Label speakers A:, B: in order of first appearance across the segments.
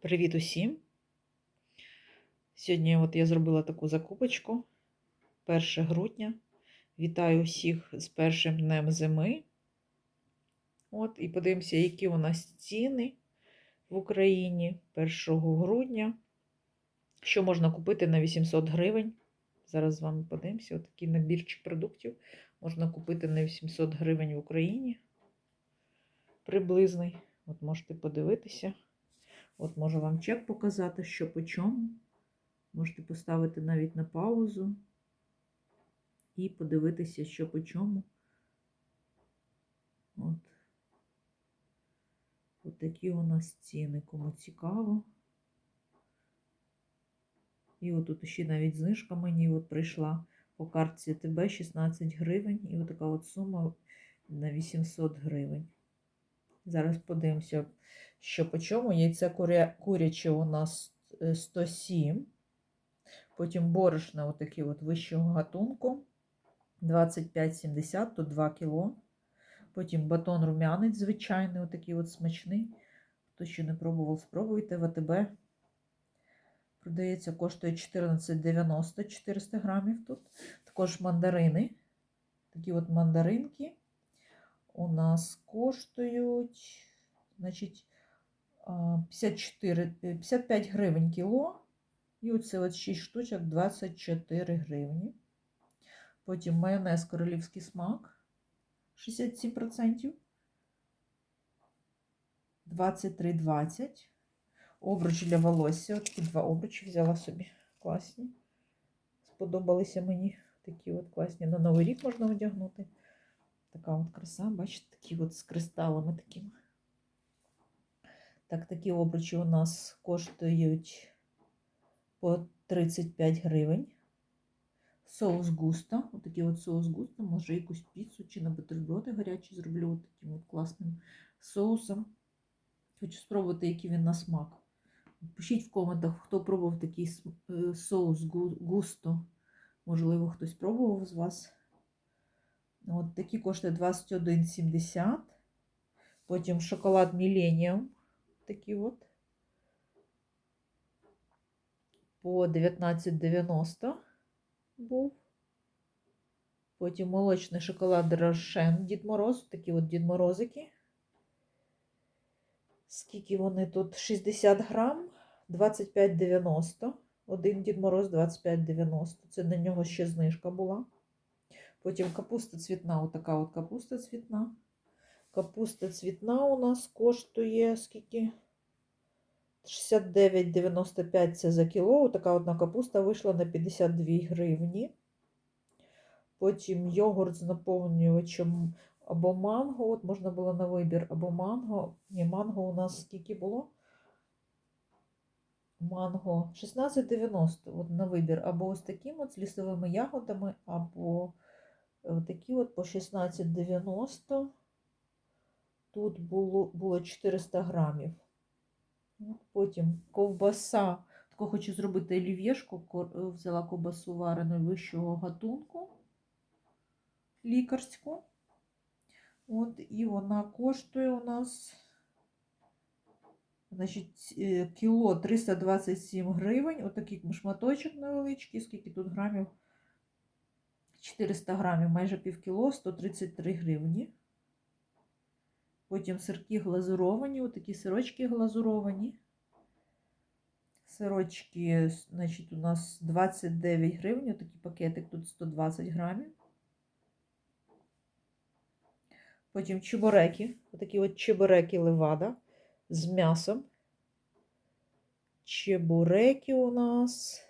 A: Привіт усім! Сьогодні от я зробила таку закупочку 1 грудня. Вітаю всіх з першим днем зими. От, і подивимося, які у нас ціни в Україні 1 грудня. Що можна купити на 800 гривень. Зараз з вами подивимося. От такий набірчик продуктів можна купити на 800 гривень в Україні. Приблизний. От можете подивитися. От можу вам чек показати, що по чому. Можете поставити навіть на паузу і подивитися, що по чому. От. От такі у нас ціни, кому цікаво. І от тут ще навіть знижка мені от прийшла по картці ТБ 16 гривень. І от така от сума на 800 гривень. Зараз подивимося, що по чому. Яйце куря... куряче у нас 107. Потім борошна отакі от вищого гатунку 25,70, тут 2 кг. Потім батон рум'янець звичайний, отакий от смачний. Хто ще не пробував, спробуйте. ВТБ продається, коштує 14,90 400 грамів тут. Також мандарини. Такі от мандаринки у нас коштують, значить, 54, 55 гривень кіло. І оце от 6 штучок 24 гривні. Потім майонез королівський смак 67%. 23,20. Обруч для волосся. От такі два обручі взяла собі. Класні. Сподобалися мені такі от класні. На Новий рік можна одягнути. Така от краса, бачите, такі от з кристалами такими. Так, такі обручі у нас коштують по 35 гривень. Соус густо. Отакий от соус густо. Може якусь піцу чи на бутерброди гарячі зроблю таким от класним соусом. Хочу спробувати, який він на смак. Пишіть в коментах, хто пробував такий соус густо. Можливо, хтось пробував з вас. От такі коштує 21,70. Потім шоколад Millennium. Такий от. По 19,90 був. Потім молочний шоколад Рошен Дід Мороз. Такі от Дід Морозики. Скільки вони тут? 60 грам, 25,90. Один Дід Мороз 25,90. Це на нього ще знижка була. Потім капуста цвітна, отака от капуста цвітна. Капуста цвітна у нас коштує скільки? 69,95 це за кіло. Отака одна капуста вийшла на 52 гривні. Потім йогурт з наповнювачем або манго. От можна було на вибір або манго. Ні, манго у нас скільки було? Манго 16,90 от на вибір. Або ось таким от з лісовими ягодами, або такі от по 16,90. Тут було було 400 грамів. Потім ковбаса. Тако хочу зробити олів'єшку, взяла ковбасу варену вищого гатунку лікарську. От, І вона коштує у нас значить, кіло 327 гривень. Отакий шматочок невеличкий, скільки тут грамів. 400 грамів, майже пів кіло, 133 гривні. Потім сирки глазуровані, отакі сирочки глазуровані. Сирочки, значить, у нас 29 гривень, отакий пакетик, тут 120 грамів. Потім чебуреки, отакі от чебуреки левада з м'ясом. Чебуреки у нас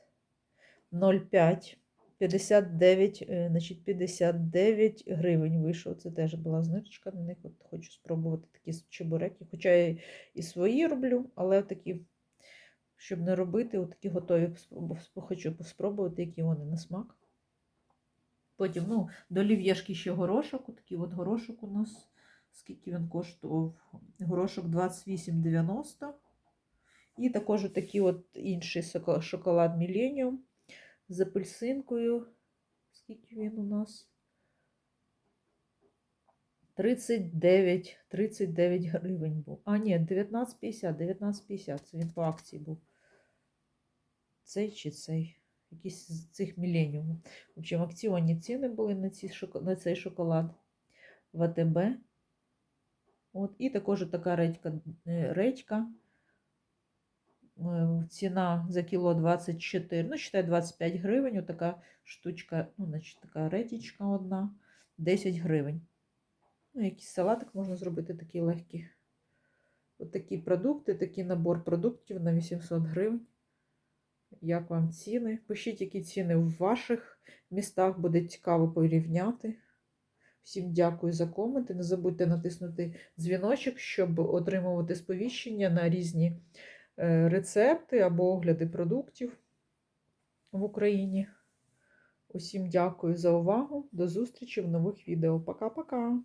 A: 0,5. 59 значить, 59 гривень вийшов. Це теж була знижечка на них. От Хочу спробувати такі чебуреки. Хоча я і свої роблю, але такі, щоб не робити, такі готові хочу спробувати, які вони на смак. Потім ну, до олів'єшки ще горошок. Такий от горошок у нас, скільки він коштував? Горошок 28,90. І також такий от інший шоколад Millennium з апельсинкою. Скільки він у нас? 39, 39 гривень був. А, ні, 19,50, 19,50. Це він по акції був. Цей чи цей? Якийсь з цих міленіумів. В общем, акціонні ціни були на, ці на цей шоколад. ВТБ. От, і також така редька, е, редька. Ціна за кіло 24, ну, считай 25 гривень. Отака штучка, ну, значить, така редічка одна, 10 гривень. Ну, якийсь салатик можна зробити такий легкий. От такі продукти, такий набор продуктів на 800 гривень. Як вам ціни? Пишіть, які ціни в ваших містах, буде цікаво порівняти. Всім дякую за коменти. Не забудьте натиснути дзвіночок, щоб отримувати сповіщення на різні рецепти або огляди продуктів в Україні. Усім дякую за увагу. До зустрічі в нових відео. Пока-пока!